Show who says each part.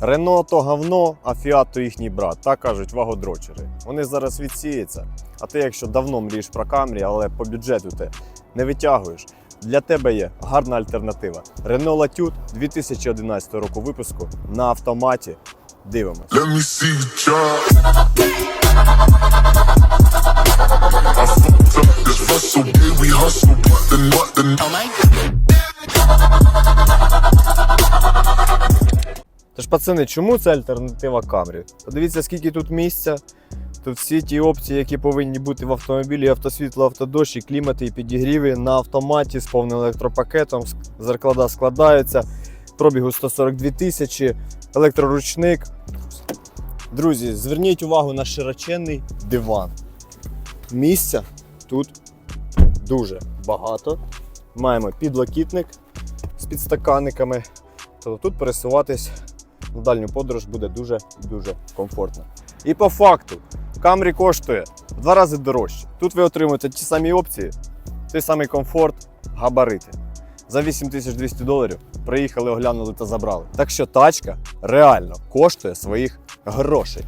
Speaker 1: Рено то говно, а Фіат то їхній брат. Так кажуть вагодрочери. Вони зараз відсіються. А ти, якщо давно мрієш про Камрі, але по бюджету ти не витягуєш. Для тебе є гарна альтернатива. Renault Latude 2011 року випуску на автоматі. Дивимось.
Speaker 2: Let me see
Speaker 1: Тож, пацани, чому це альтернатива Камрі? Подивіться, скільки тут місця. Тут всі ті опції, які повинні бути в автомобілі, автосвітло, автодощ, і клімати і підігріви на автоматі з повним електропакетом, зеркала складаються, пробігу 142 тисячі, електроручник. Друзі, зверніть увагу на широченний диван. Місця тут дуже багато. Маємо підлокітник з підстаканниками. Тобто тут пересуватись на дальню подорож буде дуже і дуже комфортно. І по факту, Camry коштує в два рази дорожче. Тут ви отримуєте ті самі опції, той самий комфорт, габарити. За 8200 доларів приїхали, оглянули та забрали. Так що тачка реально коштує своїх грошей.